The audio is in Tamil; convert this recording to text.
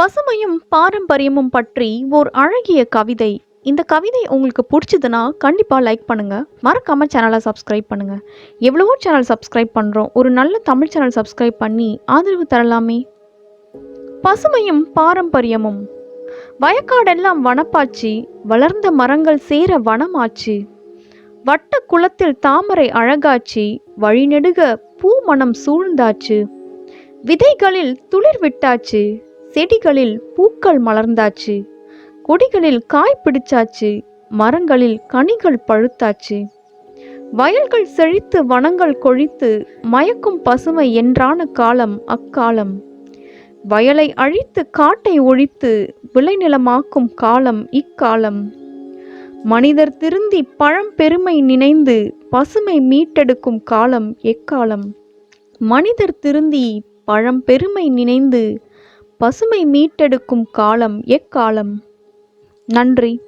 பசுமையும் பாரம்பரியமும் பற்றி ஓர் அழகிய கவிதை. இந்த கவிதை உங்களுக்கு பிடிச்சதுன்னா கண்டிப்பாக லைக் பண்ணுங்கள் மறக்காமல் சேனலை சப்ஸ்கிரைப் பண்ணுங்கள் எவ்வளவோ சேனல் சப்ஸ்கிரைப் பண்ணுறோம் ஒரு நல்ல தமிழ் சேனல் சப்ஸ்கிரைப் பண்ணி ஆதரவு தரலாமே. பசுமையும் பாரம்பரியமும். வயக்காடெல்லாம் வனப்பாச்சு வளர்ந்த மரங்கள் சேர வனமாச்சு. வட்ட குளத்தில் தாமரை அழகாச்சு வழிநெடுக பூமணம் சூழ்ந்தாச்சு. விதைகளில் துளிர் விட்டாச்சு. செடிகளில் பூக்கள் மலர்ந்தாச்சு. கொடிகளில் காய் பிடிச்சாச்சு. மரங்களில் கனிகள் பழுத்தாச்சு. வயல்கள் செழித்து வனங்கள் கொழித்து மயக்கும் பசுமை என்றான காலம் அக்காலம். வயலை அழித்து காட்டை ஒழித்து விளைநிலமாக்கும் காலம் இக்காலம். மனிதர் திருந்தி பழம்பெருமை நினைந்து பசுமை மீட்டெடுக்கும் காலம் எக்காலம். மனிதர் திருந்தி பழம்பெருமை நினைந்து பசுமை மீட்டெடுக்கும் காலம் எக்காலம்? நன்றி.